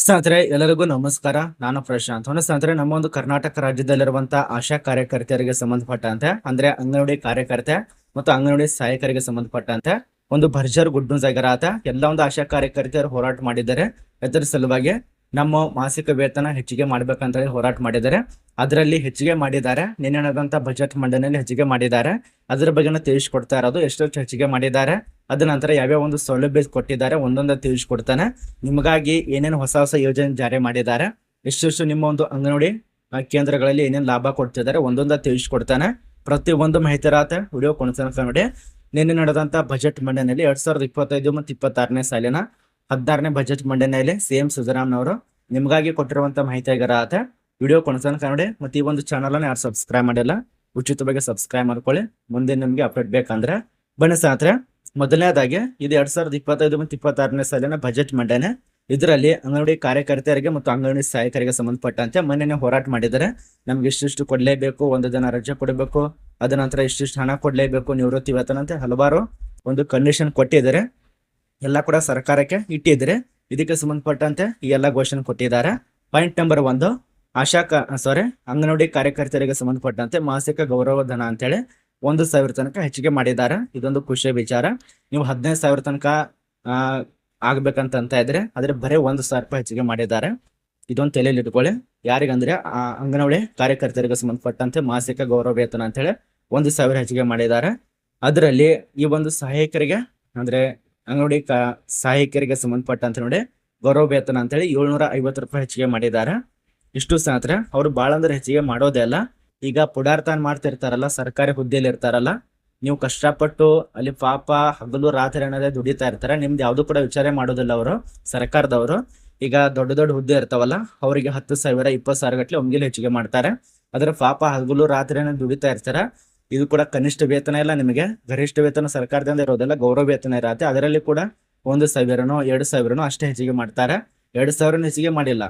ಸ್ನೇಹಿತರೆ, ಎಲ್ಲರಿಗೂ ನಮಸ್ಕಾರ. ನಾನು ಪ್ರಶಾಂತ್. ಒಂದು ಸ್ನೇಹಿತರೆ, ನಮ್ಮ ಒಂದು ಕರ್ನಾಟಕ ರಾಜ್ಯದಲ್ಲಿರುವಂತಹ ಆಶಾ ಕಾರ್ಯಕರ್ತೆಯರಿಗೆ ಸಂಬಂಧಪಟ್ಟಂತೆ, ಅಂದ್ರೆ ಅಂಗನವಾಡಿ ಕಾರ್ಯಕರ್ತೆ ಮತ್ತು ಅಂಗನವಾಡಿ ಸಹಾಯಕರಿಗೆ ಸಂಬಂಧಪಟ್ಟಂತೆ ಒಂದು ಭರ್ಜರ್ ಗುಡ್ ನ್ಯೂಸ್ ಆಗಿರತ್ತ ಎಲ್ಲ ಒಂದು ಆಶಾ ಕಾರ್ಯಕರ್ತೆಯರು ಹೋರಾಟ ಮಾಡಿದ್ದಾರೆ. ಇದರ ಸಲುವಾಗಿ ನಮ್ಮ ಮಾಸಿಕ ವೇತನ ಹೆಚ್ಚಿಗೆ ಮಾಡ್ಬೇಕಂತ ಹೇಳಿ ಹೋರಾಟ ಮಾಡಿದ್ದಾರೆ. ಅದರಲ್ಲಿ ಹೆಚ್ಚಿಗೆ ಮಾಡಿದ್ದಾರೆ. ನಿನ್ನೆ ನಡೆದಂತ ಬಜೆಟ್ ಮಂಡನೆಯಲ್ಲಿ ಹೆಚ್ಚಿಗೆ ಮಾಡಿದ್ದಾರೆ. ಅದರ ಬಗ್ಗೆ ತಿಳಿಸ್ಕೊಡ್ತಾ ಇರೋದು ಎಷ್ಟೆಷ್ಟು ಹೆಚ್ಚಿಗೆ ಮಾಡಿದ್ದಾರೆ. ಅದ ನಂತರ ಯಾವ್ಯಾವ ಒಂದು ಸೌಲಭ್ಯ ಕೊಟ್ಟಿದ್ದಾರೆ ಒಂದೊಂದ ತಿಳಿಸ್ಕೊಡ್ತಾನೆ. ನಿಮಗಾಗಿ ಏನೇನು ಹೊಸ ಹೊಸ ಯೋಜನೆ ಜಾರಿ ಮಾಡಿದ್ದಾರೆ. ಎಷ್ಟೆಷ್ಟು ನಿಮ್ಮ ಒಂದು ಅಂಗನವಾಡಿ ಕೇಂದ್ರಗಳಲ್ಲಿ ಏನೇನು ಲಾಭ ಕೊಡ್ತಿದ್ದಾರೆ ಒಂದೊಂದ ತಿಳಿಸ್ಕೊಡ್ತಾನೆ. ಪ್ರತಿ ಒಂದು ಮಾಹಿತಿ ರಾತ ವಿಡಿಯೋ ಕೊಡ್ತಾನೆ ನೋಡಿ. ನಿನ್ನೆ ನಡೆದಂತ ಬಜೆಟ್ ಮಂಡನೆಯಲ್ಲಿ ಎರಡ್ ಸಾವಿರದ ಇಪ್ಪತ್ತೈದು ಮತ್ತು ಇಪ್ಪತ್ತಾರನೇ ಸಾಲಿನ ಹದಿನಾರನೇ ಬಜೆಟ್ ಮಂಡನೆಯಲ್ಲಿ ಸಿ ಎಂ ಸಿದ್ದರಾಮಯ್ಯನವರು ನಿಮಗಾಗಿ ಕೊಟ್ಟಿರುವಂತ ಮಾಹಿತಿ ಆಗಿರತ್ತೆ ವಿಡಿಯೋ ಕೊಡ್ತಾನೆ ಕನ್ನಡಿ ಮತ್ತು ಈ ಒಂದು ಚಾನಲ್ ಅನ್ನು ಯಾರು ಸಬ್ಸ್ಕ್ರೈಬ್ ಮಾಡಿಲ್ಲ ಉಚಿತವಾಗಿ ಸಬ್ಸ್ಕ್ರೈಬ್ ಮಾಡ್ಕೊಳ್ಳಿ. ಮುಂದೆ ನಿಮಗೆ ಅಪ್ಡೇಟ್ ಬೇಕಂದ್ರೆ ಬನ್ನಿ ಸಾತ್ರೆ ಮೊದಲನೇದಾಗಿ ಇದು ಎರಡ್ ಸಾವಿರದ ಇಪ್ಪತ್ತೈದು ಮತ್ತು ಇಪ್ಪತ್ತಾರನೇ ಸಾಲಿನ ಬಜೆಟ್ ಮಂಡನೆ. ಇದರಲ್ಲಿ ಅಂಗನವಾಡಿ ಕಾರ್ಯಕರ್ತೆಯರಿಗೆ ಮತ್ತು ಅಂಗನವಾಡಿ ಸಹಾಯಕರಿಗೆ ಸಂಬಂಧಪಟ್ಟಂತೆ ಮೊನ್ನೆ ಹೋರಾಟ ಮಾಡಿದ್ದಾರೆ ನಮ್ಗೆ ಇಷ್ಟಿಷ್ಟು ಕೊಡಲೇಬೇಕು, ಒಂದು ದಿನ ರಜೆ ಕೊಡಬೇಕು, ಅದ ನಂತರ ಇಷ್ಟಿಷ್ಟು ಹಣ ಕೊಡಲೇಬೇಕು, ನಿವೃತ್ತಿ ವೇತನ ಅಂತ ಹಲವಾರು ಒಂದು ಕಂಡೀಷನ್ ಕೊಟ್ಟಿದ್ದಾರೆ. ಎಲ್ಲ ಕೂಡ ಸರ್ಕಾರಕ್ಕೆ ಇಟ್ಟಿದ್ದಾರೆ. ಇದಕ್ಕೆ ಸಂಬಂಧಪಟ್ಟಂತೆ ಈ ಎಲ್ಲ ಘೋಷಣೆ ಕೊಟ್ಟಿದ್ದಾರೆ. ಪಾಯಿಂಟ್ ನಂಬರ್ ಒಂದು, ಆಶಾ ಸಾರಿ ಅಂಗನವಾಡಿ ಕಾರ್ಯಕರ್ತರಿಗೆ ಸಂಬಂಧಪಟ್ಟಂತೆ ಮಾಸಿಕ ಗೌರವ ಧನ ಅಂತೇಳಿ ಒಂದು ಸಾವಿರ ತನಕ ಹೆಚ್ಚಿಗೆ ಮಾಡಿದ್ದಾರೆ. ಇದೊಂದು ಖುಷಿಯ ವಿಚಾರ. ನೀವು ಹದಿನೈದು ಸಾವಿರ ತನಕ ಆಗ್ಬೇಕಂತ ಅಂತ ಇದ್ರೆ ಆದ್ರೆ ಬರೀ ಒಂದು ಸಾವಿರ ರೂಪಾಯಿ ಹೆಚ್ಚಿಗೆ ಮಾಡಿದ್ದಾರೆ. ಇದೊಂದು ತಲೆಯಲ್ಲಿ ಇಟ್ಕೊಳ್ಳಿ. ಯಾರಿಗಂದ್ರೆ, ಆ, ಅಂಗನವಾಡಿ ಕಾರ್ಯಕರ್ತರಿಗೆ ಸಂಬಂಧಪಟ್ಟಂತೆ ಮಾಸಿಕ ಗೌರವ ವೇತನ ಅಂತೇಳಿ ಒಂದು ಸಾವಿರ ಹೆಚ್ಚಿಗೆ ಮಾಡಿದ್ದಾರೆ. ಅದರಲ್ಲಿ ಈ ಒಂದು ಸಹಾಯಕರಿಗೆ, ಅಂದ್ರೆ ಅಂಗನವಾಡಿ ಸಹಾಯಕರಿಗೆ ಸಂಬಂಧಪಟ್ಟಂತೆ ನೋಡಿ, ಗೌರವ ವೇತನ ಅಂತೇಳಿ ಏಳ್ನೂರ ಐವತ್ತು ರೂಪಾಯಿ ಹೆಚ್ಚಿಗೆ ಮಾಡಿದ್ದಾರೆ. ಇಷ್ಟು ಸಾತ್ರ, ಅವ್ರು ಭಾಳ ಅಂದ್ರೆ ಹೆಚ್ಚಿಗೆ ಮಾಡೋದೇ ಅಲ್ಲ. ಈಗ ಪುಡಾರ್ತಾನ ಮಾಡ್ತಿರ್ತಾರಲ್ಲ, ಸರ್ಕಾರಿ ಹುದ್ದೆಯಲ್ಲಿ ಇರ್ತಾರಲ್ಲ, ನೀವು ಕಷ್ಟಪಟ್ಟು ಅಲ್ಲಿ ಪಾಪ ಹಗಲು ರಾತ್ರಿ ಅನ್ನೋದೇ ದುಡಿತಾ ಇರ್ತಾರೆ. ನಿಮ್ದು ಯಾವುದು ಕೂಡ ವಿಚಾರ ಮಾಡೋದಿಲ್ಲ ಅವರು, ಸರ್ಕಾರದವರು. ಈಗ ದೊಡ್ಡ ದೊಡ್ಡ ಹುದ್ದೆ ಇರ್ತಾವಲ್ಲ, ಅವರಿಗೆ ಹತ್ತು ಸಾವಿರ, ಇಪ್ಪತ್ತು ಸಾವಿರ ಗಟ್ಟಲೆ ಹೆಚ್ಚಿಗೆ ಮಾಡ್ತಾರೆ. ಅದ್ರ ಪಾಪ ಹಗಲು ರಾತ್ರಿ ದುಡಿತಾ ಇರ್ತಾರೆ. ಇದು ಕೂಡ ಕನಿಷ್ಠ ವೇತನ ಇಲ್ಲ ನಿಮಗೆ. ಗರಿಷ್ಠ ವೇತನ ಸರ್ಕಾರದಿಂದ ಇರೋದಿಲ್ಲ, ಗೌರವ ವೇತನ ಇರತ್ತೆ. ಅದರಲ್ಲಿ ಕೂಡ ಒಂದು ಸಾವಿರನೋ, ಎರಡು ಸಾವಿರನೋ ಅಷ್ಟೇ ಹೆಚ್ಚಿಗೆ ಮಾಡ್ತಾರೆ. ಎರಡು ಸಾವಿರನೂ ಹೆಚ್ಚಿಗೆ ಮಾಡಿಲ್ಲ.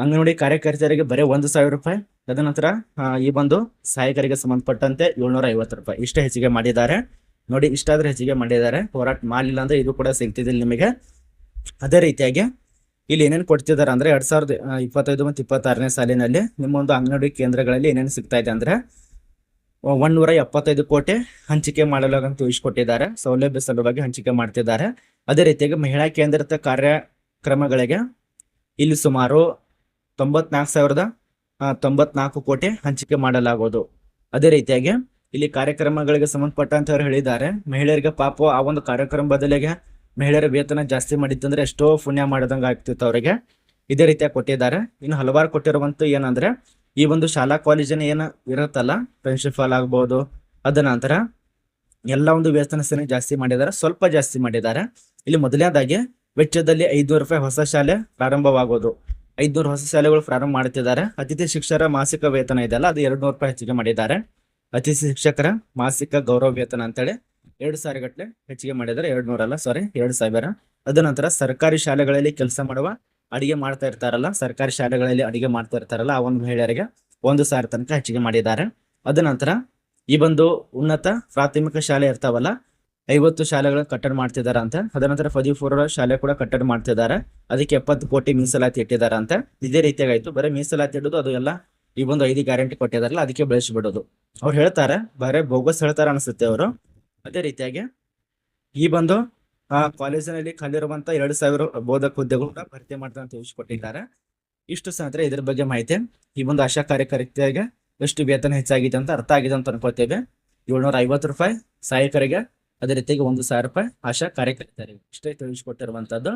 ಅಂಗನವಾಡಿ ಕಾರ್ಯಕರ್ತರಿಗೆ ಬರೀ ಒಂದು ಸಾವಿರ ರೂಪಾಯಿ. ತದನಂತರ ಈ ಒಂದು ಸಹಾಯಕರಿಗೆ ಸಂಬಂಧಪಟ್ಟಂತೆ ಏಳ್ನೂರ ಐವತ್ತು ರೂಪಾಯಿ ಇಷ್ಟೇ ಹೆಚ್ಚಿಗೆ ಮಾಡಿದ್ದಾರೆ. ನೋಡಿ, ಇಷ್ಟಾದ್ರೂ ಹೆಚ್ಚಿಗೆ ಮಾಡಿದ್ದಾರೆ. ಹೋರಾಟ ಮಾಡಲಿಲ್ಲ ಅಂದ್ರೆ ಇದು ಕೂಡ ಸಿಗ್ತಿದ್ದಿಲ್ಲ ನಿಮಗೆ. ಅದೇ ರೀತಿಯಾಗಿ ಇಲ್ಲಿ ಏನೇನು ಕೊಡ್ತಿದ್ದಾರೆ ಅಂದ್ರೆ ಎರಡ್ ಸಾವಿರದ ಇಪ್ಪತ್ತೈದು ಮತ್ತು ಇಪ್ಪತ್ತಾರನೇ ಸಾಲಿನಲ್ಲಿ ನಿಮ್ಮ ಒಂದು ಅಂಗನವಾಡಿ ಕೇಂದ್ರಗಳಲ್ಲಿ ಏನೇನು ಸಿಗ್ತಾ ಇದೆ ಅಂದ್ರೆ ಒಂದೂರ ಎಪ್ಪತ್ತೈದು ಕೋಟಿ ಹಂಚಿಕೆ ಮಾಡಲು ತಿಳಿಸ್ಕೊಟ್ಟಿದ್ದಾರೆ ಸೌಲಭ್ಯ ಸಲುವಾಗಿ ಹಂಚಿಕೆ ಮಾಡ್ತಿದ್ದಾರೆ. ಅದೇ ರೀತಿಯಾಗಿ ಮಹಿಳಾ ಕೇಂದ್ರಿತ ಕಾರ್ಯಕ್ರಮಗಳಿಗೆ ಇಲ್ಲಿ ಸುಮಾರು ತೊಂಬತ್ನಾಲ್ಕು ಸಾವಿರದ ತೊಂಬತ್ನಾಲ್ಕು ಕೋಟಿ ಹಂಚಿಕೆ ಮಾಡಲಾಗುವುದು. ಅದೇ ರೀತಿಯಾಗಿ ಇಲ್ಲಿ ಕಾರ್ಯಕ್ರಮಗಳಿಗೆ ಸಂಬಂಧಪಟ್ಟಂತವ್ರು ಹೇಳಿದ್ದಾರೆ. ಮಹಿಳೆಯರಿಗೆ ಪಾಪ ಆ ಒಂದು ಕಾರ್ಯಕ್ರಮ ಬದಲಿಗೆ ಮಹಿಳೆಯರ ವೇತನ ಜಾಸ್ತಿ ಮಾಡಿತ್ತಂದ್ರೆ ಎಷ್ಟೋ ಪುಣ್ಯ ಮಾಡಿದಂಗೆ ಆಗ್ತಿತ್ತು ಅವರಿಗೆ. ಇದೇ ರೀತಿಯಾಗಿ ಕೊಟ್ಟಿದ್ದಾರೆ. ಇನ್ನು ಹಲವಾರು ಕೊಟ್ಟಿರುವಂತ ಏನಂದ್ರೆ, ಈ ಒಂದು ಶಾಲಾ ಕಾಲೇಜಿನ ಏನು ಇರುತ್ತಲ್ಲ ಪ್ರಿನ್ಸಿಪಾಲ್ ಆಗ್ಬೋದು, ಅದ ನಂತರ ಎಲ್ಲ ಒಂದು ವೇತನ ಸೇನೆ ಜಾಸ್ತಿ ಮಾಡಿದ್ದಾರೆ, ಸ್ವಲ್ಪ ಜಾಸ್ತಿ ಮಾಡಿದ್ದಾರೆ. ಇಲ್ಲಿ ಮೊದಲನೇದಾಗಿ ವೆಚ್ಚದಲ್ಲಿ ಐದುನೂರು ರೂಪಾಯಿ ಹೊಸ ಶಾಲೆ ಪ್ರಾರಂಭವಾಗೋದು. ಐದುನೂರು ಹೊಸ ಶಾಲೆಗಳು ಪ್ರಾರಂಭ ಮಾಡುತ್ತಿದ್ದಾರೆ. ಅತಿಥಿ ಶಿಕ್ಷಕರ ಮಾಸಿಕ ವೇತನ ಇದೆಯಲ್ಲ, ಅದು ಎರಡು ನೂರು ರೂಪಾಯಿ ಹೆಚ್ಚಿಗೆ ಮಾಡಿದ್ದಾರೆ. ಅತಿಥಿ ಶಿಕ್ಷಕರ ಮಾಸಿಕ ಗೌರವ ವೇತನ ಅಂತೇಳಿ ಎರಡು ಸಾವಿರ ಗಟ್ಟಲೆ ಹೆಚ್ಚಿಗೆ ಮಾಡಿದ್ದಾರೆ. ಎರಡು ನೂರಲ್ಲ ಸಾರಿ ಎರಡು ಸಾವಿರ. ಅದ ನಂತರ ಸರ್ಕಾರಿ ಶಾಲೆಗಳಲ್ಲಿ ಕೆಲಸ ಮಾಡುವ ಅಡಿಗೆ ಮಾಡ್ತಾ ಇರ್ತಾರಲ್ಲ, ಸರ್ಕಾರಿ ಶಾಲೆಗಳಲ್ಲಿ ಅಡಿಗೆ ಮಾಡ್ತಾ ಇರ್ತಾರಲ್ಲ, ಆ ಒಂದು ಮಹಿಳೆಯರಿಗೆ ಒಂದು ಸಾವಿರ ತನಕ ಹೆಚ್ಚಿಗೆ ಮಾಡಿದ್ದಾರೆ. ಅದ ನಂತರ ಈ ಬಂದು ಉನ್ನತ ಪ್ರಾಥಮಿಕ ಶಾಲೆ ಇರ್ತಾವಲ್ಲ ಐವತ್ತು ಶಾಲೆಗಳ ಕಟ್ಟಡ ಮಾಡ್ತಿದ್ದಾರೆ ಅಂತ. ಅದನಂತರ ಫೋರ್ ಶಾಲೆ ಕೂಡ ಕಟ್ಟಡ ಮಾಡ್ತಿದ್ದಾರೆ ಅದಕ್ಕೆ ಎಪ್ಪತ್ತು ಕೋಟಿ ಮೀಸಲಾತಿ ಇಟ್ಟಿದ್ದಾರೆ ಅಂತ. ಇದೇ ರೀತಿಯಾಗಿ ಆಯ್ತು ಬರೀ ಮೀಸಲಾತಿ ಇಡೋದು ಅದು ಎಲ್ಲ ಈ ಒಂದು ಐದು ಗ್ಯಾರಂಟಿ ಕೊಟ್ಟಿದಾರಲ್ಲ, ಅದಕ್ಕೆ ಬೆಳೆಸಿಬಿಡೋದು ಅವ್ರು ಹೇಳ್ತಾರೆ, ಬರೇ ಬೋಗಸ್ ಹೇಳ್ತಾರೆ ಅನಿಸುತ್ತೆ ಅವರು. ಅದೇ ರೀತಿಯಾಗಿ ಈ ಬಂದು, ಆ ಕಾಲೇಜಿನಲ್ಲಿ ಕಲಿರುವಂತ ಎರಡು ಸಾವಿರ ಬೋಧಕ ಹುದ್ದೆಗಳು ಕೂಡ ಭರ್ತಿ ಮಾಡ್ತಾರೆ ಅಂತ ತಿಳಿಸ್ಕೊಟ್ಟಿದ್ದಾರೆ. ಇಷ್ಟು ಸಾತ್ರ ಇದ್ರ ಬಗ್ಗೆ ಮಾಹಿತಿ. ಈ ಒಂದು ಆಶಾ ಕಾರ್ಯಕರ್ತೆಯಾಗ ಎಷ್ಟು ವೇತನ ಹೆಚ್ಚಾಗಿದೆ ಅಂತ ಅರ್ಥ ಆಗಿದೆ ಅಂತ ಅನ್ಕೋತೇವೆ ಏಳ್ನೂರ ಐವತ್ತು ರೂಪಾಯಿ ಸಹಾಯಕರಿಗೆ ಅದೇ ರೀತಿಯಾಗಿ ಒಂದು ಸಾವಿರ ರೂಪಾಯಿ ಆಶಾ ಕಾರ್ಯಕರ್ತರಿಗೆ ಇಷ್ಟೇ ತಿಳಿಸಿಕೊಟ್ಟಿರುವಂತದ್ದು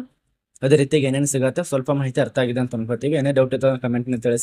ಅದೇ ರೀತಿಯಾಗಿ ಏನೇನು ಸಿಗತ್ತೆ ಸ್ವಲ್ಪ ಮಾಹಿತಿ ಅರ್ಥ ಆಗಿದೆ ಅಂತ ಅನ್ಕೋತೀವಿ. ಏನೇ ಡೌಟ್ ಇತ್ತು ಕಮೆಂಟ್ ತಿಳಿಸಿ.